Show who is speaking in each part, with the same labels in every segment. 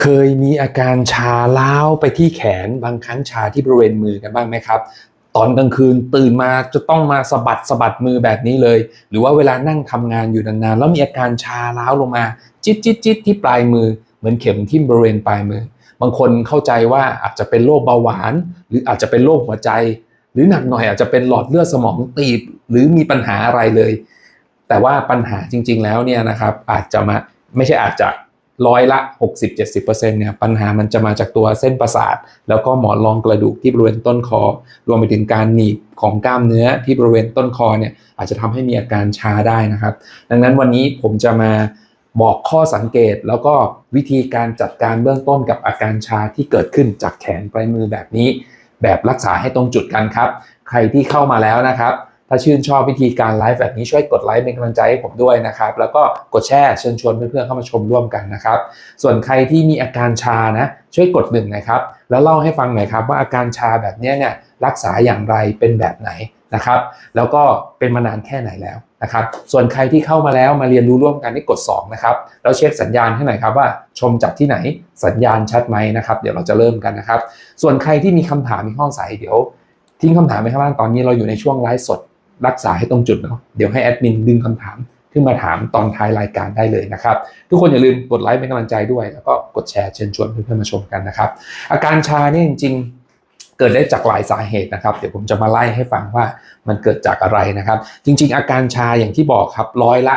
Speaker 1: เคยมีอาการชาล้าวไปที่แขนบางครั้งชาที่บริเวณมือกันบ้างไหมครับ ตอนกลางคืนตื่นมาจะต้องมาสะบัดสะบัดมือแบบนี้เลย หรือว่าเวลานั่งทำงานอยู่นานๆแล้วมีอาการชาล้าวลงมาจิตจิตจิตที่ปลายมือ เหมือนเข็มทิ่มบริเวณปลายมือ บางคนเข้าใจว่าอาจจะเป็นโรคเบาหวาน หรืออาจจะเป็นโรคหัวใจ หรือหนักหน่อยอาจจะเป็นหลอดเลือดสมองตีบหรือมีปัญหาอะไรเลย แต่ว่าปัญหาจริง ๆ แล้วเนี่ยนะครับอาจจะมาไม่ใช่อาจจะ ร้อยละ 60-70%เนี่ยปัญหามันจะมาจากตัวเส้นประสาท แล้วก็หมอนรองกระดูกที่บริเวณต้นคอ รวมไปถึงการหนีบของกล้ามเนื้อที่บริเวณต้นคอเนี่ยอาจจะทำให้มีอาการชาได้นะครับ ดังนั้นวันนี้ผมจะมาบอกข้อสังเกตแล้วก็วิธีการจัดการเบื้องต้นกับอาการชาที่เกิดขึ้นจากแขนปลายมือแบบนี้ แบบรักษาให้ตรงจุดกันครับ ใครที่เข้ามาแล้วนะครับ ถ้าชื่นชอบวิธีการไลฟ์แบบนี้ช่วยกดไลค์เป็นกำลังใจให้ผมด้วยนะครับ แล้วก็กดแชร์เชิญชวนเพื่อนๆเข้ามาชมร่วมกันนะครับ ส่วนใครที่มีอาการชานะ ช่วยกดหนึ่งนะครับ แล้วเล่าให้ฟังหน่อยครับว่าอาการชาแบบนี้เนี่ยรักษาอย่างไรเป็นแบบไหนนะครับ แล้วก็เป็นมานานแค่ไหนแล้วนะครับ ส่วนใครที่เข้ามาแล้วมาเรียนรู้ร่วมกันให้กด 2 นะครับ แล้วเช็คสัญญาณให้หน่อยครับว่าชมจากที่ไหนสัญญาณชัดไหมนะครับ เดี๋ยวเราจะเริ่มกันนะครับ ส่วนใครที่มีคำถามมีข้อสงสัยเดี๋ยว ทิ้งคำถามไว้ข้างล่างตอนนี้เราอยู่ในช่วงไลฟ์สด รักษาให้ตรงจุดเนาะเดี๋ยวให้แอดมินดึงคำถามขึ้นมาถามตอนท้ายรายการได้เลยนะครับ ทุกคนอย่าลืมกดไลค์เป็นกำลังใจด้วย แล้วก็กดแชร์เชิญชวนเพื่อนๆมาชมกันนะครับ อาการชาเนี่ยจริงๆ เกิดได้จากหลายสาเหตุนะครับ เดี๋ยวผมจะมาไล่ให้ฟังว่ามันเกิดจากอะไรนะครับ จริง ๆ อาการชาอย่างที่บอกครับร้อยละ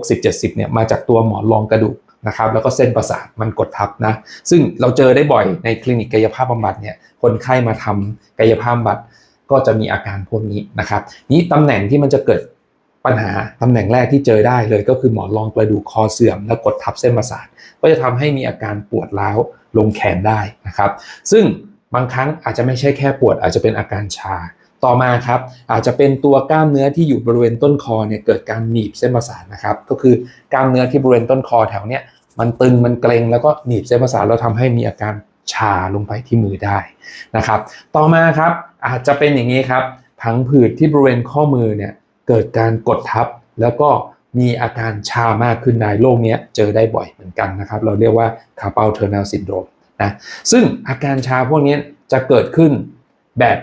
Speaker 1: 60-70เนี่ยมาจากตัวหมอนรองกระดูกนะครับแล้วก็เส้นประสาทมันกดทับนะซึ่งเราเจอได้บ่อยในคลินิกกายภาพบำบัดเนี่ยคนไข้มาทำกายภาพบำบัด ก็จะมีอาการพวกนี้นะครับนี้ตำแหน่งที่มันจะเกิดปัญหาตำแหน่งแรกที่เจอได้เลย ก็คือหมอนรองกระดูกคอเสื่อมแล้วกดทับเส้นประสาทก็จะทำให้มีอาการปวดร้าวลงแขนได้นะครับ ซึ่งบางครั้งอาจจะไม่ใช่แค่ปวดอาจจะเป็นอาการชา ต่อมาครับอาจจะเป็นตัวกล้ามเนื้อที่อยู่บริเวณต้นคอเนี่ยเกิดการหนีบเส้นประสาทนะครับ ก็คือกล้ามเนื้อที่บริเวณต้นคอแถวเนี้ยมันตึงมันเกร็งแล้วก็หนีบเส้นประสาทแล้วทำให้มีอาการชาลงไปที่มือได้นะครับ ต่อมาครับ อาจจะเป็นอย่างนี้ครับพังผืดที่บริเวณข้อมือเนี่ยเกิดการกดทับ แล้วก็มีอาการชามากขึ้นในโรคนี้เจอได้บ่อยเหมือนกันนะครับ เราเรียกว่า carpal tunnel syndrome นะซึ่งอาการชาพวกนี้จะเกิดขึ้นแบบ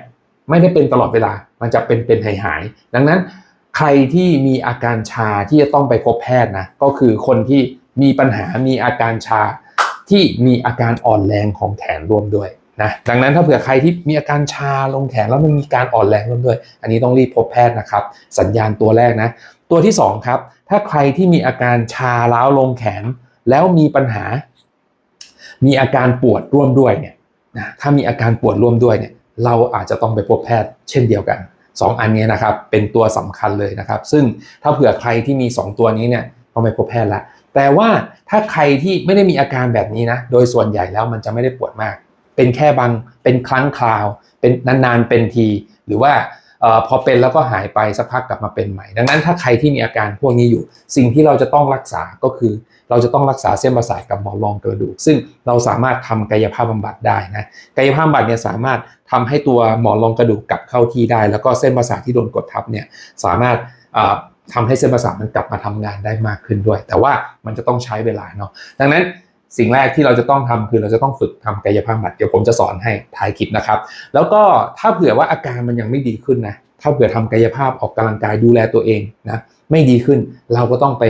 Speaker 1: ไม่ได้เป็นตลอดเวลา มันจะเป็นเป็นหายหายๆดังนั้นใครที่มีอาการชาที่จะต้องไปพบแพทย์นะก็คือคนที่มีปัญหามีอาการชาที่มีอาการอ่อนแรงของแขนร่วมด้วย นะดังนั้นถ้าเผื่อใครที่มีอาการชาลงแขนแล้วมันมีการอ่อนแรงร่วมด้วย อันนี้ต้องรีบพบแพทย์นะครับ สัญญาณตัวแรกนะ ตัวที่2ครับถ้าใครที่มีอาการชาล้าวลงแขน แล้วมีปัญหา มีอาการปวดร่วมด้วยเนี่ยนะถ้ามีอาการปวดร่วมด้วยเนี่ยเราอาจจะต้องไปพบแพทย์เช่นเดียวกัน 2 อันนี้นะครับเป็นตัวสำคัญเลยนะครับ ซึ่งถ้าเผื่อใครที่มี 2 ตัวนี้เนี่ยต้องไปพบแพทย์ละแต่ว่าถ้าใครที่ไม่ได้มีอาการแบบนี้นะโดยส่วนใหญ่แล้วมันจะไม่ได้ปวดมาก เป็นแค่บางเป็นครั้งคราว เป็นนานๆเป็นที หรือว่าออพอเป็นแล้วก็หายไปสักพักกลับมาเป็นใหม่ ดังนั้นถ้าใครที่มีอาการพวกนี้อยู่ สิ่งที่เราจะต้องรักษาก็คือ เราจะต้องรักษาเส้นประสาทกับหมอนรองกระดูก ซึ่งเราสามารถทำกายภาพบำบัดได้นะกายภาพบำบัดเนี่ยสามารถทำให้ตัวหมอนรองกระดูกกลับเข้าที่ได้ แล้วก็เส้นประสาทที่โดนกดทับเนี่ยสามารถเอ่อทำให้เส้นประสาทมันกลับมาทำงานได้มากขึ้นด้วย แต่ว่ามันจะต้องใช้เวลาเนาะดังนั้น สิ่งแรกที่เราจะต้องทำคือเราจะต้องฝึกทำกายภาพบำบัดเดี๋ยวผมจะสอนให้ท้ายคลิปนะครับ แล้วก็ถ้าเผื่อว่าอาการมันยังไม่ดีขึ้นนะถ้าเผื่อทำกายภาพออกกำลังกายดูแลตัวเองนะไม่ดีขึ้นเราก็ต้องไป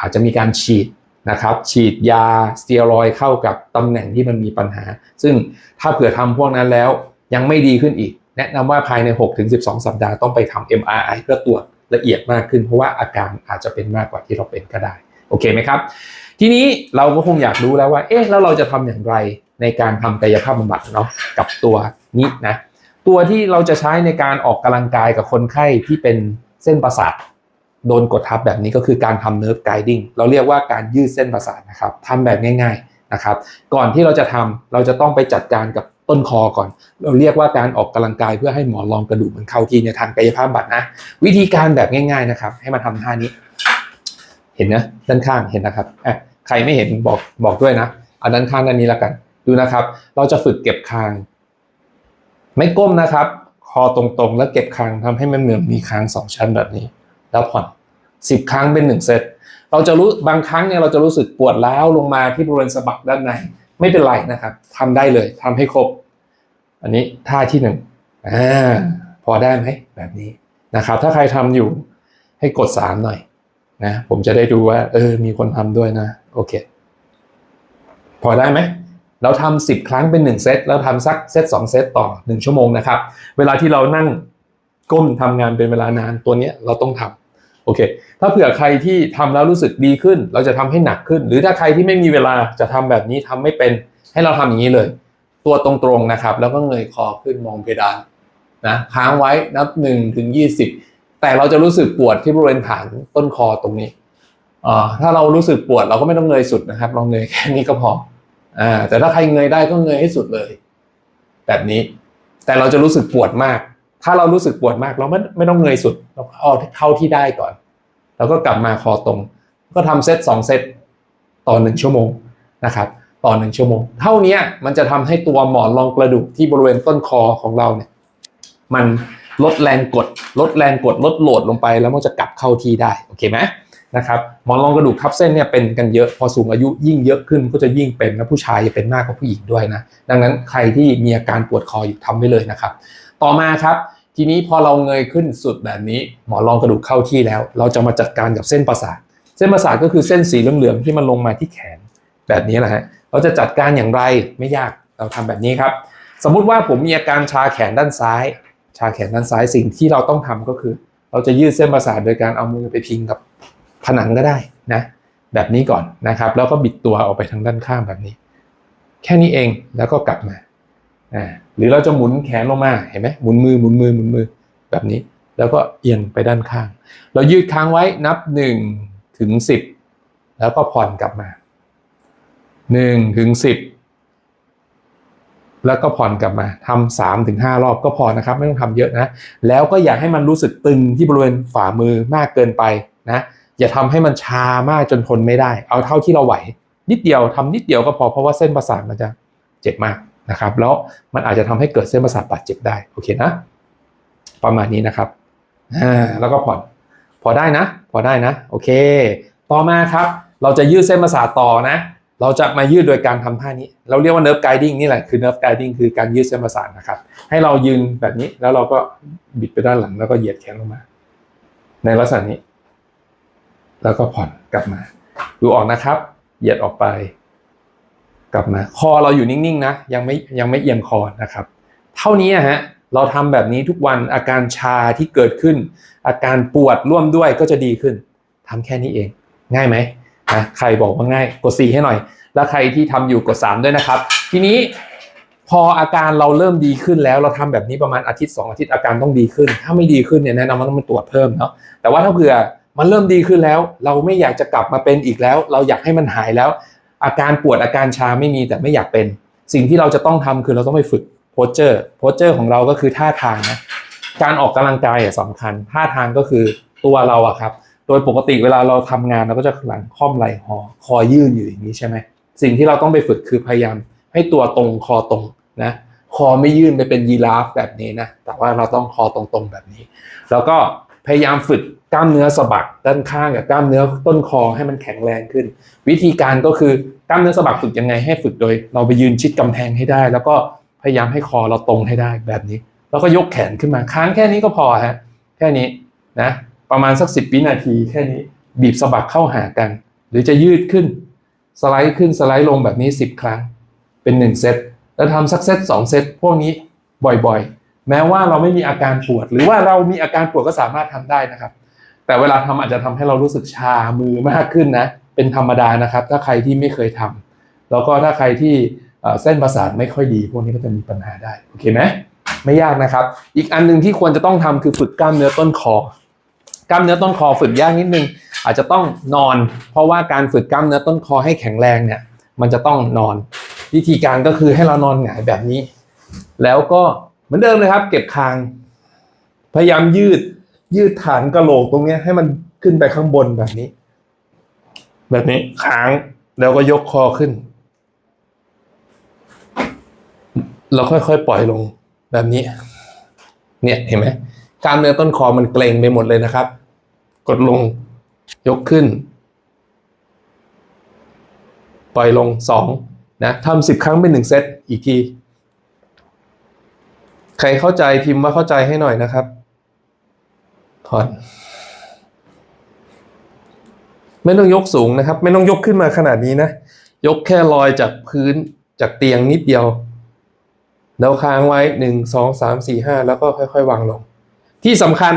Speaker 1: อาจจะมีการฉีดนะครับฉีดยาสเตียรอยเข้ากับตำแหน่งที่มันมีปัญหา ซึ่งถ้าเผื่อทำพวกนั้นแล้วยังไม่ดีขึ้นอีก แนะนำว่าภายใน 6-12 สัปดาห์ต้องไปทำ MRI เพื่อตรวจละเอียดมากขึ้น เพราะว่าอาการอาจจะเป็นมากกว่าที่เราเป็นก็ได้ โอเคไหมครับ ทีนี้เราก็คงอยากรู้แล้วว่า เอ๊ะแล้วเราจะทำอย่างไรในการทำกายภาพบำบัดเนาะกับตัวนี้นะตัวที่เราจะใช้ในการออกกำลังกายกับคนไข้ที่เป็นเส้นประสาทโดนกดทับแบบนี้ก็คือการทำเนิร์ฟไกดิ้งเราเรียกว่าการยืดเส้นประสาทนะครับทำแบบง่าย ๆนะครับ ก่อนที่เราจะทำเราจะต้องไปจัดการกับต้นคอก่อน เราเรียกว่าการออกกำลังกายเพื่อให้หมอนรองกระดูกมันเข้าที่ในทางกายภาพบำบัดนะ วิธีการแบบง่าย ๆนะครับ ให้มาทำท่านี้ เห็นนะด้านข้างเห็นนะครับอะ ใครไม่เห็นบอกบอกด้วยนะเอาด้นข้างด้านนี้แล้วกัน ดูนะครับ เราจะฝึกเก็บคาง ไม่ก้มนะครับ คอตรงๆ แล้วเก็บคางทำให้มันเหมือนมีคางสองชั้นแบบนี้ แล้วผ่อนสิบครั้งเป็นหนึ่งเซตเราจะรู้บางครั้งเนี่ยเราจะรู้สึกปวดร้าวลงมาที่บริเวณสะบักด้านในไม่เป็นไรนะครับทำได้เลยทำให้ครบ อันนี้ท่าที่หนึ่งอ่าพอได้ไหมแบบนี้นะครับ ถ้าใครทำอยู่ให้กดสามหน่อยนะผมจะได้ดูว่า เออ มีคนทำด้วยนะ โอเค พอได้ไหม เราทำสิบครั้งเป็นหนึ่งเซต แล้วทำสักเซตสองเซตต่อหนึ่งชั่วโมงนะครับ เวลาที่เรานั่งก้มทำงานเป็นเวลานานตัวเนี้ยเราต้องทำโอเค ถ้าเผื่อใครที่ทำแล้วรู้สึกดีขึ้น เราจะทำให้หนักขึ้น หรือถ้าใครที่ไม่มีเวลาจะทำแบบนี้ทำไม่เป็นให้เราทำอย่างนี้เลย ตัวตรงๆนะครับ แล้วก็เงยคอขึ้นมองเพดานนะค้างไว้นับหนึ่งถึงยี่สิบแต่เราจะรู้สึกปวดที่บริเวณฐานต้นคอตรงนี้ ถ้าเรารู้สึกปวดเราก็ไม่ต้องเงยสุดนะครับเราเงยแค่นี้ก็พออ่าแต่ถ้าใครเงยได้ก็เงยให้สุดเลย แบบนี้ แต่เราจะรู้สึกปวดมาก ถ้าเรารู้สึกปวดมาก เราไม่ไม่ต้องเงยสุดเราเอาเท่าที่ได้ก่อน แล้วก็กลับมาคอตรง ก็ทำเซตสองเซตต่อหนึ่งชั่วโมงนะครับ ต่อหนึ่งชั่วโมง เท่านี้มันจะทำให้ตัวหมอนรองกระดูกที่บริเวณต้นคอของเราเนี่ย มันลดแรงกด ลดแรงกดลดโหลดลงไปแล้วมันจะกลับเข้าที่ได้โอเคไหม นะครับหมอนรองกระดูกทับเส้นเนี่ยเป็นกันเยอะพอสูงอายุยิ่งเยอะขึ้นก็จะยิ่งเป็นและผู้ชายจะเป็นมากกว่าผู้หญิงด้วยนะดังนั้นใครที่มีอาการปวดคออยู่ทำไว้เลยนะครับ ต่อมาครับ ทีนี้พอเราเงยขึ้นสุดแบบนี้ หมอนรองกระดูกเข้าที่แล้ว เราจะมาจัดการกับเส้นประสาท เส้นประสาทก็คือเส้นสีเหลืองๆที่มันลงมาที่แขนแบบนี้แหละฮะเราจะจัดการอย่างไรไม่ยากเราทำแบบนี้ครับ สมมุติว่าผมมีอาการชาแขนด้านซ้าย ชาแขนด้านซ้ายสิ่งที่เราต้องทำก็คือ เราจะยืดเส้นประสาทโดยการเอามือไปพิงกับ ผนังก็ได้นะแบบนี้ก่อนนะครับ แล้วก็บิดตัวออกไปทางด้านข้างแบบนี้ แค่นี้เองแล้วก็กลับมาอ่าหรือเราจะหมุนแขนลงมาเห็นไหมหมุนมือหมุนมือหมุนมือแบบนี้ แล้วก็เอียงไปด้านข้าง เรายืดค้างไว้นับหนึ่งถึงสิบแล้วก็ผ่อนกลับมาหนึ่งถึงสิบแล้วก็ผ่อนกลับมาทำสามถึงห้ารอบก็พอนะครับ ไม่ต้องทำเยอะนะ แล้วก็อย่าให้มันรู้สึกตึงที่บริเวณฝ่ามือมากเกินไปนะ อย่าทำให้มันชามากจนทนไม่ได้ เอาเท่าที่เราไหว นิดเดียวทำนิดเดียวก็พอเพราะว่าเส้นประสาทมันจะเจ็บมากนะครับ แล้วมันอาจจะทำให้เกิดเส้นประสาทบาดเจ็บได้โอเคนะ ประมาณนี้นะครับแล้วก็ผ่อนพอได้นะ พอได้นะ โอเค ต่อมาครับ เราจะยืดเส้นประสาทต่อนะ เราจะมายืดโดยการทำท่านี้ เราเรียกว่า nerve guiding นี่แหละคือ nerve guiding คือการยืดเส้นประสาทนะครับ ให้เรายืนแบบนี้แล้วเราก็บิดไปด้านหลังแล้วก็เหยียดแขนลงมา ในลักษณะนี้ แล้วก็ผ่อนกลับมา ดูออกนะครับ เหยียดออกไป กลับมา คอเราอยู่นิ่งๆนะ ยังไม่ยังไม่เอียงคอนะครับ เท่านี้ฮะเราทำแบบนี้ทุกวันอาการชาที่เกิดขึ้น อาการปวดร่วมด้วยก็จะดีขึ้นทำแค่นี้เอง ง่ายไหมนะใครบอกว่าง่ายกด 4 ให้หน่อย แล้วใครที่ทำอยู่กด 3 ด้วยนะครับ ทีนี้พออาการเราเริ่มดีขึ้นแล้วเราทำแบบนี้ประมาณอาทิตย์ 2 อาทิตย์อาการต้องดีขึ้น ถ้าไม่ดีขึ้นเนี่ยแนะนำว่าต้องมาตรวจเพิ่มเนาะแต่ว่าถ้าเผื่อ มันเริ่มดีขึ้นแล้ว เราไม่อยากจะกลับมาเป็นอีกแล้ว เราอยากให้มันหายแล้ว อาการปวดอาการชาไม่มีแต่ไม่อยากเป็น สิ่งที่เราจะต้องทำคือเราต้องไปฝึกโพสเจอร์โพสเจอร์ของเราก็คือท่าทางนะการออกกำลังกายอะสำคัญ ท่าทางก็คือตัวเราอะครับ โดยปกติเวลาเราทำงานเราก็จะหลังค่อมไหล่หอคอยื่นอยู่อย่างนี้ใช่ไหมสิ่งที่เราต้องไปฝึกคือพยายาม ให้ตัวตรงคอตรงนะคอไม่ยื่นไปเป็นยีราฟแบบนี้นะแต่ว่าเราต้องคอตรงๆแบบนี้ แล้วก็พยายามฝึก กล้ามเนื้อสะบักด้านข้างกับกล้ามเนื้อต้นคอให้มันแข็งแรงขึ้น วิธีการก็คือกล้ามเนื้อสะบักฝึกยังไงให้ฝึกโดย เราไปยืนชิดกำแพงให้ได้ แล้วก็พยายามให้คอเราตรงให้ได้แบบนี้ แล้วก็ยกแขนขึ้นมาค้างแค่นี้ก็พอฮะแค่นี้นะประมาณสักสิบวินาทีแค่นี้บีบสะบักเข้าหากัน หรือจะยืดขึ้น สไลด์ขึ้นสไลด์ลงแบบนี้สิบครั้ง เป็นหนึ่งเซตแล้วทำสักเซตสองเซตพวกนี้บ่อยๆ แม้ว่าเราไม่มีอาการปวด หรือว่าเรามีอาการปวดก็สามารถทำได้นะครับ แต่เวลาทำอาจจะทำให้เรารู้สึกชามือมากขึ้นนะ เป็นธรรมดานะครับ ถ้าใครที่ไม่เคยทำแล้วก็ถ้าใครที่เส้นประสาทไม่ค่อยดี พวกนี้ก็จะมีปัญหาได้โอเคไหมไม่ยากนะครับ อีกอันหนึ่งที่ควรจะต้องทำคือฝึกกล้ามเนื้อต้นคอกล้ามเนื้อต้นคอฝึกยากนิดนึง อาจจะต้องนอน เพราะว่าการฝึกกล้ามเนื้อต้นคอให้แข็งแรงเนี่ย มันจะต้องนอน วิธีการก็คือให้เรานอนหงายแบบนี้ แล้วก็เหมือนเดิมเลยครับ เก็บคาง พยายามยืด ยืดฐานกระโหลกตรงเนี้ยให้มันขึ้นไปข้างบนแบบนี้ แบบนี้ค้างแล้วก็ยกคอขึ้น เราค่อยๆปล่อยลงแบบนี้ เนี่ยเห็นไหมกล้ามเนื้อต้นคอมันเกร็งไปหมดเลยนะครับ กดลงยกขึ้น ปล่อยลงสองนะทำสิบครั้งเป็นหนึ่งเซตอีกที ใครเข้าใจพิมพ์ว่าเข้าใจให้หน่อยนะครับ ผ่อน ไม่ต้องยกสูงนะครับ ไม่ต้องยกขึ้นมาขนาดนี้นะ ยกแค่ลอยจากพื้นจากเตียงนิดเดียว แล้วค้างไว้หนึ่งสองสามสี่ห้าแล้วก็ค่อย ๆ วางลง ที่สำคัญ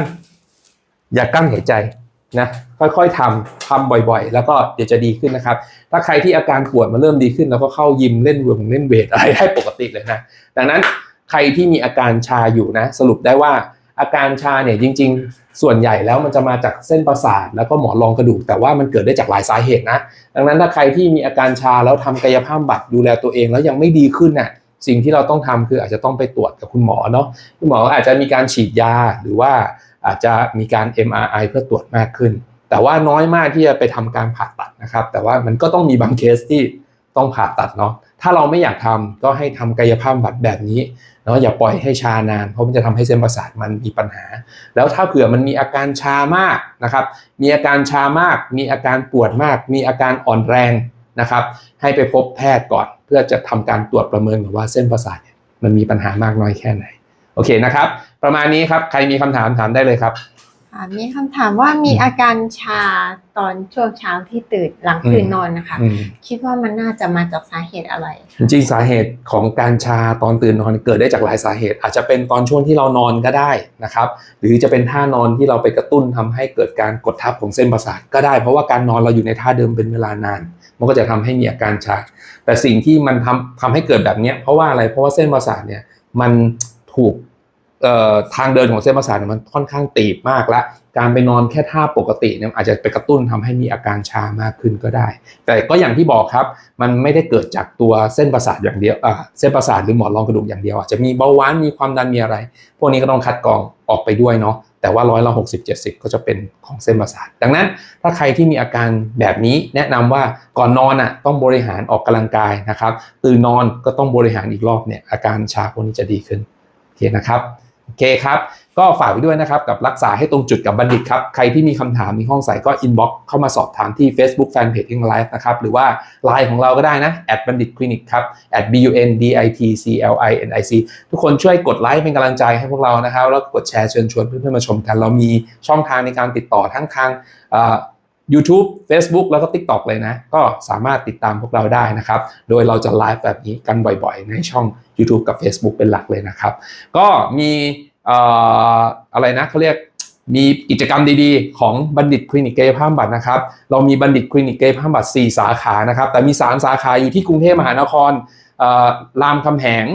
Speaker 1: อย่ากั้นหายใจนะค่อยๆทำทำบ่อย ๆ แล้วก็เดี๋ยวจะดีขึ้นนะครับ ถ้าใครที่อาการปวดมาเริ่มดีขึ้นแล้วก็เข้ายิมเล่นวงเล่นเวทอะไรได้ปกติเลยนะ ดังนั้นใครที่มีอาการชาอยู่นะ สรุปได้ว่า อาการชาเนี่ยจริง ๆ ส่วนใหญ่แล้วมันจะมาจากเส้นประสาทแล้วก็หมอนรองกระดูก แต่ว่ามันเกิดได้จากหลายสาเหตุนะ ดังนั้นถ้าใครที่มีอาการชาแล้วทำกายภาพบำบัดดูแลตัวเองแล้วยังไม่ดีขึ้นน่ะสิ่งที่เราต้องทำคืออาจจะต้องไปตรวจกับคุณหมอเนาะคุณหมออาจจะมีการฉีดยาหรือว่าอาจจะมีการ MRI เพื่อตรวจมากขึ้น แต่ว่าน้อยมากที่จะไปทำการผ่าตัดนะครับ แต่ว่ามันก็ต้องมีบางเคสที่ต้องผ่าตัดเนาะถ้าเราไม่อยากทำก็ให้ทำกายภาพบำบัดแบบนี้ เนาะอย่าปล่อยให้ชานานเพราะมันจะทำให้เส้นประสาทมันมีปัญหา แล้วถ้าเผื่อมันมีอาการชามากนะครับ มีอาการชามาก มีอาการปวดมาก มีอาการอ่อนแรงนะครับ ให้ไปพบแพทย์ก่อน เพื่อจะทำการตรวจประเมินก่อว่าเส้นประสาทมันมีปัญหามากน้อยแค่ไหนโอเคนะครับ ประมาณนี้ครับใครมีคำถามถามได้เลยครับ
Speaker 2: มีคำถามว่ามีอาการชาตอนช่วงเช้าที่ตื่นหลังตื่นนอนนะคะ
Speaker 1: อืม
Speaker 2: คิดว่ามันน่าจะมาจากสาเหตุอะไร
Speaker 1: จริงๆสาเหตุของการชาตอนตื่นนอนเกิดได้จากหลายสาเหตุ อาจจะเป็นตอนช่วงที่เรานอนก็ได้นะครับ หรือจะเป็นท่านอนที่เราไปกระตุ้นทำให้เกิดการกดทับของเส้นประสาทก็ได้ เพราะว่าการนอนเราอยู่ในท่าเดิมเป็นเวลานาน มันก็จะทำให้มีอาการชา แต่สิ่งที่มันทำทำให้เกิดแบบเนี้ยเพราะว่าอะไรเพราะว่าเส้นประสาทเนี่ยมันถูกเอ่อ ทางเดินของเส้นประสาทเนี่ยมันค่อนข้างตีบมากละการไปนอนแค่ท่าปกติเนี่ยอาจจะไปกระตุ้นทำให้มีอาการชามากขึ้นก็ได้ แต่ก็อย่างที่บอกครับ มันไม่ได้เกิดจากตัวเส้นประสาทอย่างเดียวเส้นประสาทหรือหมอนรองกระดูกอย่างเดียวอาจจะมีเบาหวานมีความดันมีอะไร พวกนี้ก็ต้องคัดกรองออกไปด้วยเนาะแต่ว่าร้อยละหกสิบเจ็ดสิบก็จะเป็นของเส้นประสาท ดังนั้นถ้าใครที่มีอาการแบบนี้แนะนำว่าก่อนนอนอะต้องบริหารออกกำลังกายนะครับตื่นนอนก็ต้องบริหารอีกรอบเนี่ยอาการชาพวกนี้จะดีขึ้นโอเคนะครับ โอเคครับ ก็ฝากไว้ด้วยนะครับ กับรักษาให้ตรงจุดกับบัณฑิตครับ ใครที่มีคำถามมีห้องใส่ก็อินบ็อกเข้ามาสอบถามที่ Facebook Fanpage ที่ไลฟ์นะครับ หรือว่า Line ของเราก็ได้นะ at บัณฑิตคลินิกครับ at b u n d i t c l i n i c ทุกคนช่วยกดไลค์เป็นกำลังใจให้พวกเรานะครับ แล้วกดแชร์เชิญชวนเพื่อนๆมาชมกัน เรามีช่องทางในการติดต่อทั้งทางอ่า YouTube Facebook แล้วก็ TikTok เลยนะ ก็สามารถติดตามพวกเราได้นะครับ โดยเราจะไลฟ์แบบนี้กันบ่อยๆ ในช่อง YouTube กับ Facebook เป็นหลักเลยนะครับ ก็มีอะไรนะเขาเรียกมีกิจกรรมดีๆ ของบัณฑิตคลินิกเกยภาพบำบัดนะครับ เรามีบัณฑิตคลินิกเกยภาพบำบัด4สาขานะครับ แต่มี 3 สาขาอยู่ที่กรุงเทพมหานครรามคำแหง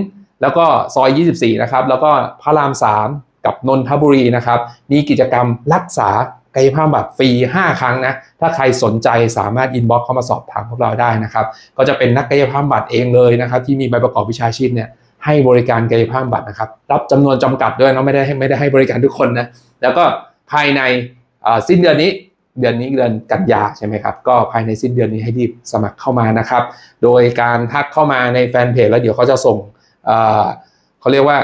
Speaker 1: แล้วก็ซอย 24 นะครับ แล้วก็พระราม 3 กับนนทบุรีนะครับ มีกิจกรรมรักษา กายภาพบำบัดฟรี 5 ครั้งนะ ถ้าใครสนใจสามารถอินบ็อกซ์เข้ามาสอบถามพวกเราได้นะครับ ก็จะเป็นนักกายภาพบำบัดเองเลยนะครับ ที่มีใบประกอบวิชาชีพเนี่ยให้บริการกายภาพบำบัดนะครับ รับจำนวนจำกัดด้วยเนาะไม่ได้ให้ไม่ได้ให้บริการทุกคนนะ แล้วก็ภายในสิ้นเดือนนี้เดือนนี้เดือนกันยาใช่ไหมครับ ก็ภายในสิ้นเดือนนี้ให้รีบสมัครเข้ามานะครับ โดยการทักเข้ามาในแฟนเพจแล้วเดี๋ยวเขาจะส่งเอ่อเขาเรียกว่า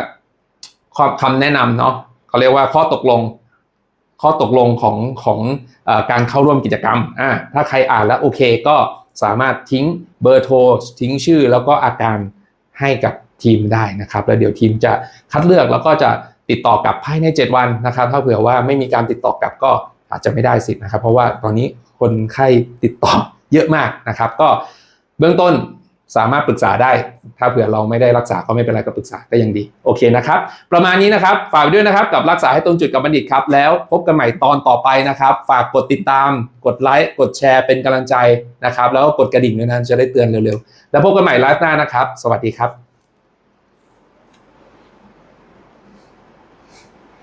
Speaker 1: ข้อคำแนะนำเนาะเขาเรียกว่าข้อตกลง ข้อตกลงของของอการเข้าร่วมกิจกรรมอ่าถ้าใครอ่านแล้วโอเคก็สามารถทิ้งเบอร์โทรทิ้งชื่อแล้วก็อาการให้กับทีมได้นะครับ แล้วเดี๋ยวทีมจะคัดเลือกแล้วก็จะติดต่อกลับภายใน 7 วันนะครับ ถ้าเผื่อว่าไม่มีการติดต่อกลับก็อาจจะไม่ได้สิทธิ์นะครับ เพราะว่าตอนนี้คนไข้ติดต่อเยอะมากนะครับ ก็เบื้องต้น สามารถปรึกษาได้ ถ้าเผื่อเราไม่ได้รักษาก็ไม่เป็นไรก็ปรึกษาก็ยังดี โอเคนะครับ ประมาณนี้นะครับ ฝากด้วยนะครับกับรักษาให้ตรงจุดกับบัณฑิตครับ แล้วพบกันใหม่ตอนต่อไปนะครับ ฝากกดติดตาม กดไลค์ กดแชร์เป็นกำลังใจนะครับ แล้วก็กดกระดิ่งด้วยนะจะได้เตือนเร็วๆ แล้วพบกันใหม่ไลฟ์หน้านะครับ สวัสดีครับ